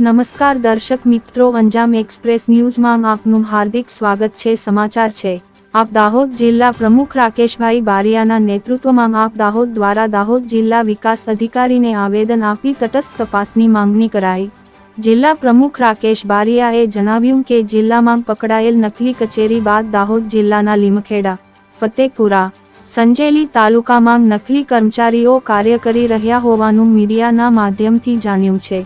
નમસ્કાર દર્શક મિત્રો, અંજામ એક્સપ્રેસ ન્યૂઝમાં આપનું હાર્દિક સ્વાગત છે, સમાચાર છે. આપ દાહોદ જિલ્લા પ્રમુખ રાકેશભાઈ બારિયાના નેતૃત્વમાં આપ દાહોદ દ્વારા દાહોદ જિલ્લા વિકાસ અધિકારીને આવેદન આપી તટસ્થ તપાસની માંગણી કરાઈ. જિલ્લા પ્રમુખ રાકેશ બારિયાએ જણાવ્યું કે જિલ્લામાં પકડાયેલ નકલી કચેરી બાદ દાહોદ જિલ્લાના લીમખેડા, ફતેપુરા, સંજેલી તાલુકામાં નકલી કર્મચારીઓ કાર્ય કરી રહ્યા હોવાનું મીડિયાના માધ્યમથી જાણ્યું છે.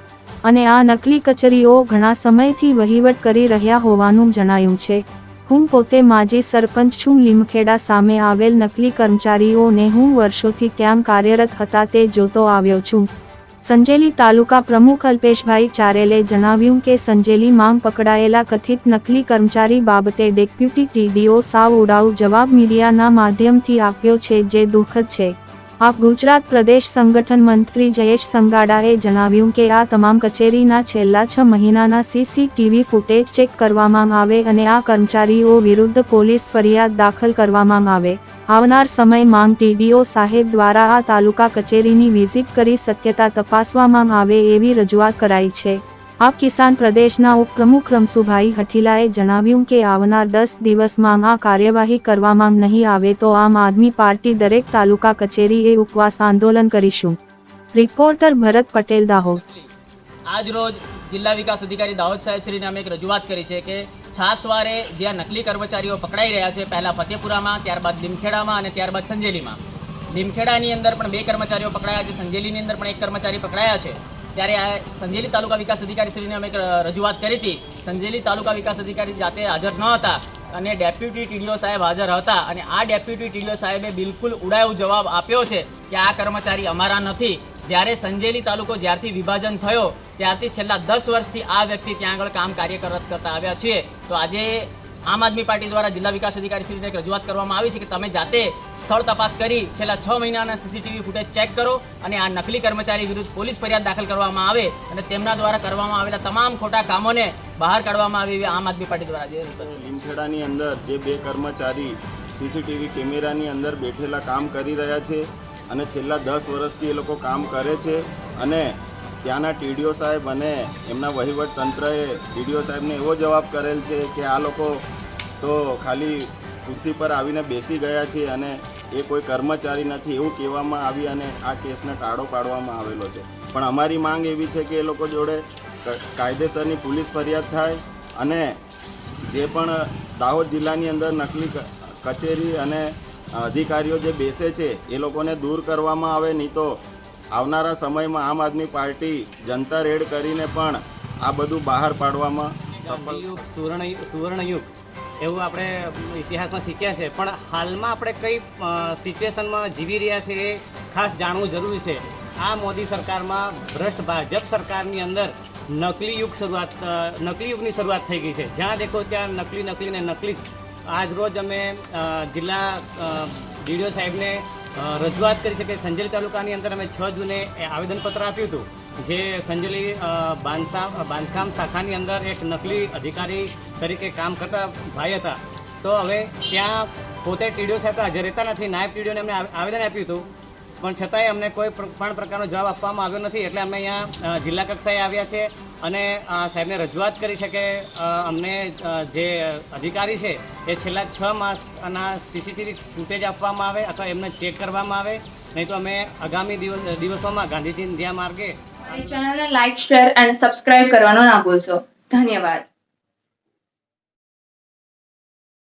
અને આ નકલી કચેરીઓ ઘણા સમયથી વહીવટ કરી રહ્યા હોવાનું જણાયું છે. હું પોતે માજી સરપંચ છું. લીમખેડા સામે આવેલ નકલી કર્મચારીઓને હું વર્ષોથી ત્યાં કાર્યરત હતા તે જોતો આવ્યો છું. સંજેલી તાલુકા પ્રમુખ અલ્પેશભાઈ ચારેલે જણાવ્યું કે સંજેલી માંગ પકડાયેલા કથિત નકલી કર્મચારી બાબતે ડેપ્યુટી ટીડીઓ સાવ ઉડાઉ જવાબ મીડિયાના માધ્યમથી આપ્યો છે, જે દુઃખદ છે. આપ ગુજરાત પ્રદેશ સંગઠન મંત્રી જયેશ સંગાડાએ જણાવ્યું કે આ તમામ કચેરીના છેલ્લા છ મહિનાના સીસીટીવી ફૂટેજ ચેક કરવામાં આવે અને આ કર્મચારીઓ વિરુદ્ધ પોલીસ ફરિયાદ દાખલ કરવામાં આવે. આવનાર સમય માંગ ટીડીઓ સાહેબ દ્વારા આ તાલુકા કચેરીની વિઝિટ કરી સત્યતા તપાસવામાં આવે એવી રજૂઆત કરાઈ છે. આપ કિસાન પ્રદેશના ઉપપ્રમુખ રમસુભાઈ હઠીલાએ જણાવ્યું કે આવનાર દસ દિવસમાં આ કાર્યવાહી કરવામાં નહીં આવે તો આમ આદમી પાર્ટી દરેક તાલુકા કચેરીએ ઉપવાસ આંદોલન કરીશું. રિપોર્ટર ભરત પટેલ, દાહોદ. આજ રોજ જિલ્લા વિકાસ અધિકારી દાહોદ સાહેબ શ્રીને અમે એક રજૂઆત કરી છે કે છાસવારે જ્યાં નકલી કર્મચારીઓ પકડાઈ રહ્યા છે, પહેલા ફતેપુરામાં, ત્યારબાદ લીમખેડામાં અને ત્યારબાદ સંજેલીમાં. લીમખેડાની અંદર પણ બે કર્મચારીઓ પકડાયા છે, સંજેલીની અંદર પણ એક કર્મચારી પકડાયા છે. ત્યારે આ સંજેલી તાલુકા વિકાસ અધિકારી શ્રીને અમે રજૂઆત કરી હતી. સંજેલી તાલુકા વિકાસ અધિકારી જાતે હાજર ન હતા અને ડેપ્યુટી ટીડીઓ સાહેબ હાજર હતા અને આ ડેપ્યુટી ટીડીઓ સાહેબે બિલકુલ ઉડાયો જવાબ આપ્યો છે કે આ કર્મચારી અમારા નથી. જ્યારે સંજેલી તાલુકો જ્યારથી વિભાજન થયો, ત્યારથી છેલ્લા દસ વર્ષથી આ વ્યક્તિ ત્યાં આગળ કામ કાર્ય કરતા આવ્યા છીએ. તો આજે આમ આદમી પાર્ટી દ્વારા જિલ્લા વિકાસ અધિકારી શ્રીને રજૂઆત કરવામાં આવી છે કે તમે જાતે સ્થળ તપાસ કરી છેલ્લા છ મહિનાના સીસીટીવી ફૂટેજ ચેક કરો અને આ નકલી કર્મચારી વિરુદ્ધ પોલીસ ફરિયાદ દાખલ કરવામાં આવે અને તેમના દ્વારા કરવામાં આવેલા તમામ ખોટા કામોને બહાર કાઢવામાં આવે એવી આમ આદમી પાર્ટી દ્વારા જે લીમખેડાની અંદર જે બે કર્મચારી સીસીટીવી કેમેરાની અંદર બેઠેલા કામ કરી રહ્યા છે અને છેલ્લા દસ વર્ષથી એ લોકો કામ કરે છે અને ત્યાંના ટીડીઓ સાહેબ અને એમના વહીવટ તંત્રએ ટીડીઓ સાહેબને એવો જવાબ કરેલ છે કે આ લોકો તો ખાલી ખુરશી પર આવીને બેસી ગયા છે અને એ કોઈ કર્મચારી નથી એવું કહેવામાં આવી અને આ કેસને ટાળો પાડવામાં આવેલો છે. પણ અમારી માંગ એવી છે કે એ લોકો જોડે કાયદેસરની પોલીસ ફરિયાદ થાય અને જે પણ દાહોદ જિલ્લાની અંદર નકલી કચેરી અને અધિકારીઓ જે બેસે છે એ લોકોને દૂર કરવામાં આવે, નહીં તો આવનારા સમયમાં આમ આદમી પાર્ટી જનતા રેડ કરીને પણ આ બધું બહાર પાડવામાં સફળ સુવર્ણ સુવર્ણયુગ, એવું આપણે ઇતિહાસમાં શીખ્યા છે. પણ હાલમાં આપણે કઈ સિચ્યુએશનમાં જીવી રહ્યા છે એ ખાસ જાણવું જરૂરી છે. આ મોદી સરકારમાં ભ્રષ્ટ ભાજપ સરકારની અંદર નકલી યુગ શરૂઆત નકલી યુગની શરૂઆત થઈ ગઈ છે. જ્યાં દેખો ત્યાં નકલી નકલી ને નકલી આજ રોજ અમે જિલ્લા ડીડીઓ સાહેબને રજૂઆત કરી છે કે સંજેલી તાલુકાની અંદર અમે છ જૂને આવેદનપત્ર આપ્યું હતું, જે સંજેલી બાંધકામ બાંધકામ શાખાની અંદર એક નકલી અધિકારી તરીકે કામ કરતા ભાઈ હતા. તો હવે ત્યાં પોતે ટીડીઓ સાહેબ હાજર રહેતા નથી. નાયબ ટીડીઓને અમને આવેદન આપ્યું હતું. પણ છતાંય અમને કોઈ પણ પ્રકારનો જવાબ આપવામાં આવ્યો નથી. એટલે અમે અહીંયા જિલ્લા કક્ષાએ આવ્યા છે અને સાહેબને રજૂઆત કરી છે કે અમને જે અધિકારી છે એ છેલ્લા છ માસના સીસીટીવી ફૂટેજ આપવામાં આવે અથવા એમને ચેક કરવામાં આવે. નહીં તો અમે આગામી દિવસ, દિવસોમાં ગાંધીજી ઇન્ડિયા માર્ગે ચેનલને લાઇક શેર અને સબસ્ક્રાઇબ કરવાનો ના ભૂલશો. ધન્યવાદ.